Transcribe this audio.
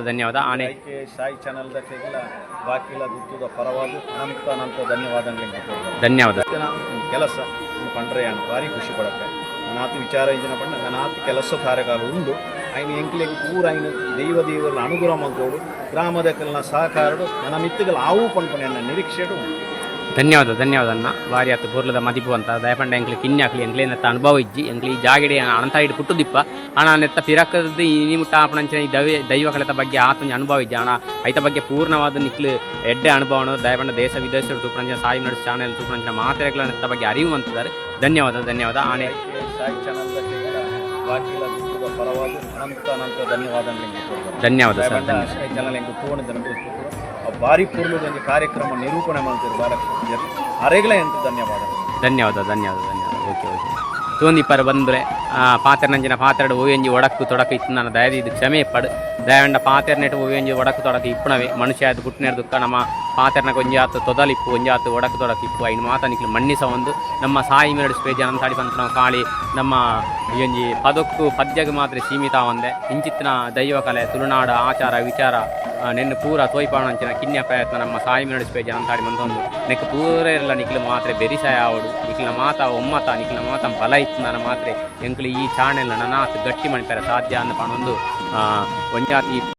ಧನ್ಯವಾದ ಆನೆ ಐಕೆ ಸಾಯಿ ಚಾನಲ್ ದಕ್ಕೆಲ್ಲ ಬಾಕಿಲ ಗುತ್ತುದ ಪರವಾಗಿ ಅನಂತ ಅನಂತ ಧನ್ಯವಾದಗಳು ಧನ್ಯವಾದ ಕೆಲಸ ಪಂಡ್ರೆ ಅಂತ ಭಾರಿ ಖುಷಿ ಪಡತ್ತೆ ನಾತು ವಿಚಾರ ಇಂಜಿನ ಪಂಡ ನಾತು ಕೆಲಸ ಕಾರ್ಯಕಾಲ ಉಂಡು ఆయన ಎಂಕ್ಲೆಗ್ ಪೂರ ఆయన ದೈವ ದೇವರ ಅನುಗ್ರಹ ಮಂತೋಡು ಗ್ರಾಮದ ಕೆಲ ಸಹಕಾರಡು ನನ್ನ ಮಿತ್ತುಗಳು ಆವು ಪಂಪನೆ ನನ್ನ ನಿರೀಕ್ಷೆಡು ಧನ್ಯವಾದ ಧನ್ಯವಾದ ಅನ್ನ ಬಾರಿ ಆತು ಬೋರ್ಲದ ಮದಿಪು ಅಂತ. ದಯಪಂಡ ಎಂಕ್ಲಿ ಕಿನ್ಯಾಕ್ಲಿ ಎಂಕ್ಲಿ ನೆತ್ತ ಅನುಭವ ಇಜ್ಜಿ. ಎಂಕ್ಲಿ ಜಾಗಡೆ ಅಣಂತ ಅನಂತ ಪುಟ್ಟುದಿಪ್ಪ. ಅಣ ನೆತ್ತ ಪಿರಕದ್ದು ಈ ಮುಟ್ಟ ಆಪಣಂಚಿನ ಈ ದೈವ ದೈವ ಕಳೆತ ಬಗ್ಗೆ ಆತನ ಅನುಭವ ಇಜ್ಜಿ. ಅಣ ಐತ ಬಗ್ಗೆ ಪೂರ್ಣವಾದ ನಿಕ್ಲು ಎಡ್ಡೆ ಅನುಭವ ದಯಪಂಡ ದೇಶ ವಿದೇಶ ತೂಪಣಂಚಿನ ಸಾಯಿ ನಡೆಸಿ ಚಾನೆಲ್ ತೂಪಣಂಚಿನ ಮಾತ್ರೆಗಳ ನೆತ್ತ ಬಗ್ಗೆ ಅರಿವು ಅಂತಿದ್ದಾರೆ ಧನ್ಯವಾದ ಧನ್ಯವಾದ. ಪರವಾಗಿ ಅನಂತ ಅನಂತ ಧನ್ಯವಾದಗಳು ಧನ್ಯವಾದ. ಸರ್ ಧನ್ಯವಾದ. ಚಾನಲ್ ಜನ ಭಾರಿ ಪೂರ್ವದ ಒಂದು ಕಾರ್ಯಕ್ರಮ ನಿರೂಪಣೆ ಮಾಡ್ತಾರೆ ಬಾಲಕೃಷ್ಣ ಅರೆಗಳ ಎಂತ ಧನ್ಯವಾದ. ಧನ್ಯವಾದ ಧನ್ಯವಾದ ಧನ್ಯವಾದ. ಓಕೆ ಓಕೆ ತೋಂದಿಪ್ಪರ ಬಂದರೆ ಪಾತ್ರ ನಂಜಿನ ಪಾತ್ರಡು ಓವೆಂಜಿ ಒಡಕು ತೊಡಕು ಇತ್ತು ನನ್ನ ದಯದಿ, ಇದು ಕ್ಷಮೆ ಪಡು. ದಯವಂಡ ಪಾತ್ರ ನೆಟ್ಟು ಓವೆಂಜಿ ಒಡಕು ತೊಡಕು ಇಪ್ಪಣವೆ. ಮನುಷ್ಯ ಅದು ಗುಟ್ಟಿನ ದುಃಖ ನಮ್ಮ ಪಾತ್ರೆನ ಒಂಜಿ ಆತು ತೊದಲಿಪ್ಪು ಒಂಜಿ ಆತು ಒಡಕು ತೊಡಕು ಇಪ್ಪು. ಐನು ಮಾತ ನಿಕ್ಲು ಮಣ್ಣಿಸ ಒಂದು. ನಮ್ಮ ಸಾಯಿ ಮೇರಡು ಸ್ಪೇಜ್ ಅಂತಾಡಿ ಬಂತು ನಾವು ಕಾಳಿ. ನಮ್ಮ ಈ ಪದಕ್ಕೂ ಪದ್ಯಗೆ ಮಾತ್ರ ಸೀಮಿತ ಒಂದೆ. ಇಂಚಿತ್ತಿನ ದೈವ ಕಲೆ, ತುಳುನಾಡ, ಆಚಾರ, ವಿಚಾರ ನೆನ್ನೆ ಪೂರ ತೋಯ್ಪಾಣಂಚಿನ ಕಿನ್ಯ ಪ್ರಯತ್ನ ನಮ್ಮ ಸಾಯಿ ಮೇರಡು ಸ್ಪೇಜ್ ಅಂತಾಡಿ ಮಂತೊಂದು ನೆಕ್ ಪೂರ ಇರಲ್ಲ ನಿಖಿಲ ಮಾತ್ರ ಬೆರಿಸಾಯ ಆವಡು. ನಿಖಿಲ ಮಾತ ಒಮ್ಮತ, ನಿಖಿಲ ಮಾತ ಬಲ ಇತ್ತು ನನ್ನ ಮಾತ್ರೆ. ಎಂಕ್ಲು ಈ ಚಾನೆಲ್ನ ನನ್ನ ಗಟ್ಟಿ ಮಾಡಿ ಸಾಧ್ಯ ಅಂದ ಒಂದು ಒಂಜಾತಿ